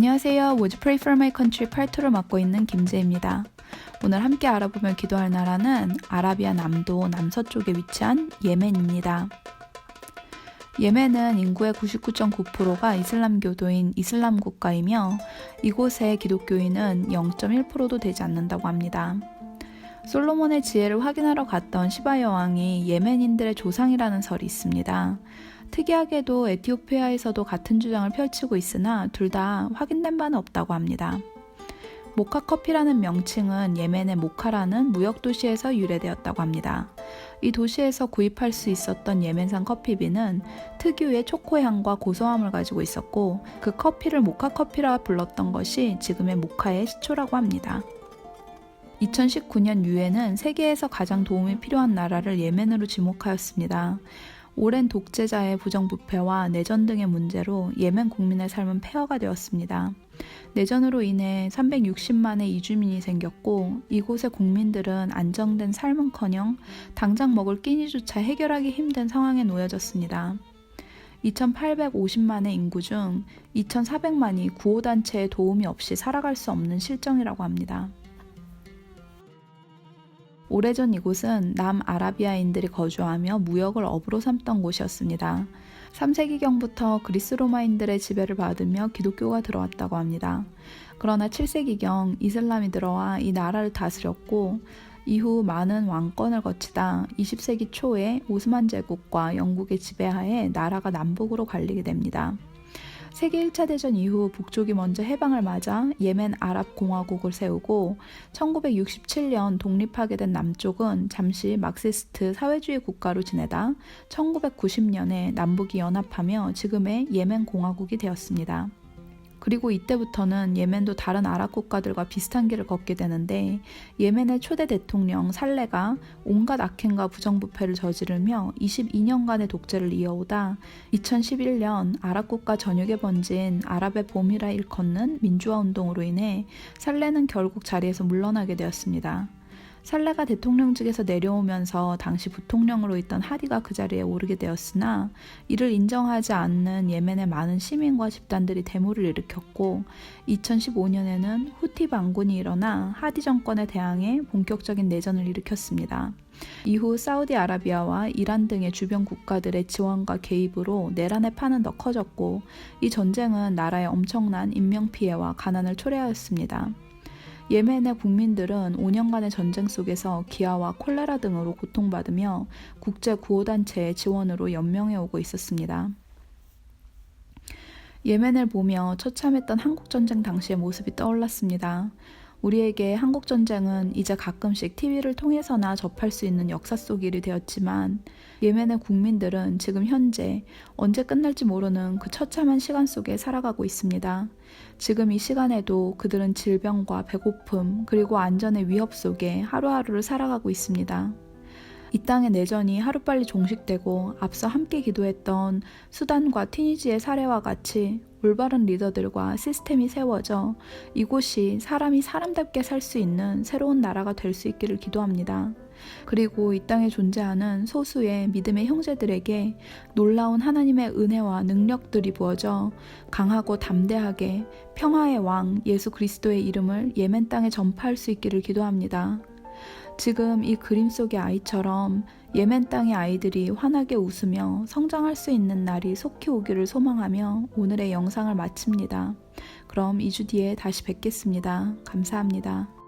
안녕하세요. Would pray for my country 8토를 맡고 있는 김재입니다. 오늘 함께 알아보며 기도할 나라는 아라비아 남도 남서쪽에 위치한 예멘입니다. 예멘은 인구의 99.9%가 이슬람교도인 이슬람 국가이며 이곳의 기독교인은 0.1%도 되지 않는다고 합니다. 솔로몬의 지혜를 확인하러 갔던 시바 여왕이 예멘인들의 조상이라는 설이 있습니다. 특이하게도 에티오피아에서도 같은 주장을 펼치고 있으나 둘 다 확인된 바는 없다고 합니다. 모카 커피라는 명칭은 예멘의 모카라는 무역 도시에서 유래되었다고 합니다. 이 도시에서 구입할 수 있었던 예멘산 커피비는 특유의 초코향과 고소함을 가지고 있었고 그 커피를 모카 커피라 불렀던 것이 지금의 모카의 시초라고 합니다. 2019년 유엔은 세계에서 가장 도움이 필요한 나라를 예멘으로 지목하였습니다. 오랜 독재자의 부정부패와 내전 등의 문제로 예멘 국민의 삶은 폐허가 되었습니다. 내전으로 인해 360만의 이주민이 생겼고 이곳의 국민들은 안정된 삶은커녕 당장 먹을 끼니조차 해결하기 힘든 상황에 놓여졌습니다. 2,850만의 인구 중 2,400만이 구호단체의 도움이 없이 살아갈 수 없는 실정이라고 합니다. 오래전 이곳은 남아라비아인들이 거주하며 무역을 업으로 삼던 곳이었습니다. 3세기경부터 그리스 로마인들의 지배를 받으며 기독교가 들어왔다고 합니다. 그러나 7세기경 이슬람이 들어와 이 나라를 다스렸고 이후 많은 왕권을 거치다 20세기 초에 오스만 제국과 영국의 지배하에 나라가 남북으로 갈리게 됩니다. 세계 1차 대전 이후 북쪽이 먼저 해방을 맞아 예멘 아랍 공화국을 세우고 1967년 독립하게 된 남쪽은 잠시 막시스트 사회주의 국가로 지내다 1990년에 남북이 연합하며 지금의 예멘 공화국이 되었습니다. 그리고 이때부터는 예멘도 다른 아랍 국가들과 비슷한 길을 걷게 되는데 예멘의 초대 대통령 살레가 온갖 악행과 부정부패를 저지르며 22년간의 독재를 이어오다 2011년 아랍 국가 전역에 번진 아랍의 봄이라 일컫는 민주화 운동으로 인해 살레는 결국 자리에서 물러나게 되었습니다. 살레가 대통령직에서 내려오면서 당시 부통령으로 있던 하디가 그 자리에 오르게 되었으나 이를 인정하지 않는 예멘의 많은 시민과 집단들이 데모를 일으켰고 2015년에는 후티 반군이 일어나 하디 정권에 대항해 본격적인 내전을 일으켰습니다. 이후 사우디아라비아와 이란 등의 주변 국가들의 지원과 개입으로 내란의 판은 더 커졌고 이 전쟁은 나라의 엄청난 인명피해와 가난을 초래하였습니다. 예멘의 국민들은 5년간의 전쟁 속에서 기아와 콜레라 등으로 고통받으며 국제 구호단체의 지원으로 연명해 오고 있었습니다. 예멘을 보며 처참했던 한국전쟁 당시의 모습이 떠올랐습니다. 우리에게 한국 전쟁은 이제 가끔씩 TV를 통해서나 접할 수 있는 역사 속 일이 되었지만 예멘의 국민들은 지금 현재 언제 끝날지 모르는 그 처참한 시간 속에 살아가고 있습니다. 지금 이 시간에도 그들은 질병과 배고픔 그리고 안전의 위협 속에 하루하루를 살아가고 있습니다. 이 땅의 내전이 하루빨리 종식되고 앞서 함께 기도했던 수단과 티니지의 사례와 같이 올바른 리더들과 시스템이 세워져 이곳이 사람이 사람답게 살 수 있는 새로운 나라가 될 수 있기를 기도합니다. 그리고 이 땅에 존재하는 소수의 믿음의 형제들에게 놀라운 하나님의 은혜와 능력들이 부어져 강하고 담대하게 평화의 왕 예수 그리스도의 이름을 예멘 땅에 전파할 수 있기를 기도합니다. 지금 이 그림 속의 아이처럼 예멘 땅의 아이들이 환하게 웃으며 성장할 수 있는 날이 속히 오기를 소망하며 오늘의 영상을 마칩니다. 그럼 2주 뒤에 다시 뵙겠습니다. 감사합니다.